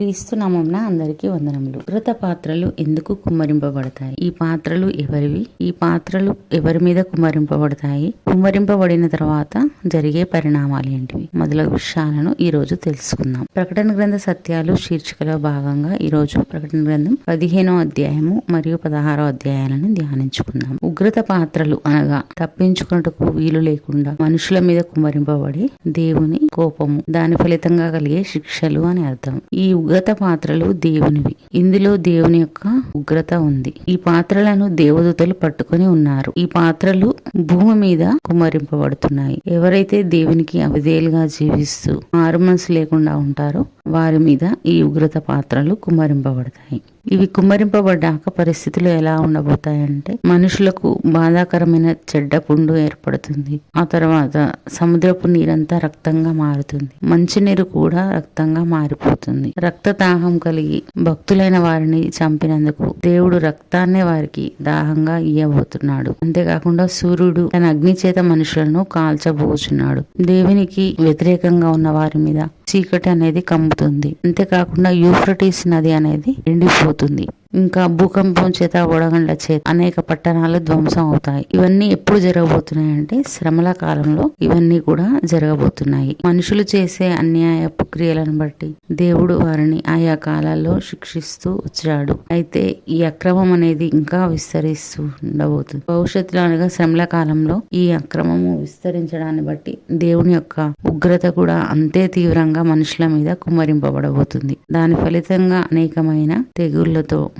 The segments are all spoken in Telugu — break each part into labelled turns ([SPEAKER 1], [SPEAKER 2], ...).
[SPEAKER 1] క్రీస్తు నామంన అందరికీ వందనములు. ఉగ్రత పాత్రలు ఎందుకు కుమ్మరింపబడతాయి? ఈ పాత్రలు ఎవరివి? ఈ పాత్రలు ఎవరి మీద కుమ్మరింపబడతాయి? కుమ్మరింపబడిన తర్వాత జరిగే పరిణామాలు ఏంటివి? మొదలగు విషయాలను ఈ రోజు తెలుసుకుందాం. ప్రకటన గ్రంథ సత్యాలు శీర్షికలో భాగంగా ఈ రోజు ప్రకటన గ్రంథం పదిహేనో అధ్యాయము మరియు పదహారో అధ్యాయాలను ధ్యానించుకుందాం. ఉగ్రత పాత్రలు అనగా తప్పించుకున్నటకు వీలు లేకుండా మనుషుల మీద కుమ్మరింపబడి దేవుని కోపము. దాని ఫలితంగా కలిగే శిక్షలు అని అర్థం. ఈ ఉగ్రత పాత్రలు దేవునివి. ఇందులో దేవుని యొక్క ఉగ్రత ఉంది. ఈ పాత్రలను దేవదూతలు పట్టుకొని ఉన్నారు. ఈ పాత్రలు భూమి మీద కుమ్మరింపబడుతున్నాయి. ఎవరైతే దేవునికి అవిధేయులుగా జీవిస్తూ ఆరు మనసు లేకుండా ఉంటారో వారి మీద ఈ ఉగ్రత పాత్రలు కుమ్మరింపబడతాయి. ఇవి కుమ్మరింపబడ్డాక పరిస్థితులు ఎలా ఉండబోతాయంటే మనుషులకు బాధాకరమైన చెడ్డ పుండు ఏర్పడుతుంది. ఆ తర్వాత సముద్రపు నీరంతా రక్తంగా మారుతుంది. మంచినీరు కూడా రక్తంగా మారిపోతుంది. రక్త దాహం కలిగి భక్తులైన వారిని చంపినందుకు దేవుడు రక్తాన్నే వారికి దాహంగా ఇయ్యబోతున్నాడు. అంతేకాకుండా సూర్యుడు తన అగ్ని చేత మనుషులను కాల్చబోచున్నాడు. దేవునికి వ్యతిరేకంగా ఉన్న వారి మీద చీకటి అనేది కమ్ముతుంది. అంతేకాకుండా యూఫ్రటీస్ నది అనేది ఎండిపోతుంది ఇంకా భూకంపం చేత వడగండ్ల చేత అనేక పట్టణాలు ధ్వంసం అవుతాయి. ఇవన్నీ ఎప్పుడు జరగబోతున్నాయి అంటే శ్రమల కాలంలో ఇవన్నీ కూడా జరగబోతున్నాయి. మనుషులు చేసే అన్యాయపు క్రియలను బట్టి దేవుడు వారిని ఆయా కాలాల్లో శిక్షిస్తూ వచ్చాడు. అయితే ఈ అక్రమం అనేది ఇంకా విస్తరిస్తూ ఉండబోతుంది భవిష్యత్తులో అనగా శ్రమల కాలంలో ఈ అక్రమము విస్తరించడాన్ని బట్టి దేవుని యొక్క ఉగ్రత కూడా అంతే తీవ్రంగా మనుషుల మీద కుమ్మరింపబడబోతుంది. దాని ఫలితంగా అనేకమైన తెగుళ్ళతో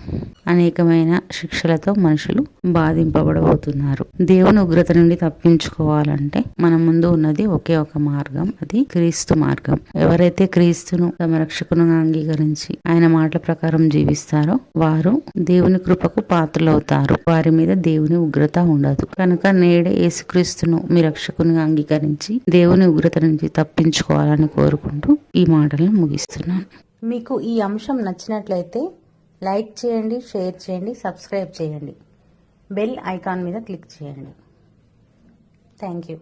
[SPEAKER 1] అనేకమైన శిక్షలతో మనుషులు బాధింపబడబోతున్నారు. దేవుని ఉగ్రత నుండి తప్పించుకోవాలంటే మన ముందు ఉన్నది ఒకే ఒక మార్గం అది క్రీస్తు మార్గం. ఎవరైతే క్రీస్తును తమ రక్షకునుగా అంగీకరించి ఆయన మాటల ప్రకారం జీవిస్తారో వారు దేవుని కృపకు పాత్రలవుతారు. వారి మీద దేవుని ఉగ్రత ఉండదు. కనుక నేడే యేసుక్రీస్తును మీ రక్షకునిగా అంగీకరించి దేవుని ఉగ్రత నుంచి తప్పించుకోవాలని కోరుకుంటూ ఈ మాటలను ముగిస్తున్నాను.
[SPEAKER 2] మీకు ఈ అంశం నచ్చినట్లయితే లైక్ చేయండి షేర్ చేయండి సబ్స్క్రైబ్ చేయండి. బెల్ ఐకాన్ మీద క్లిక్ చేయండి. Thank you.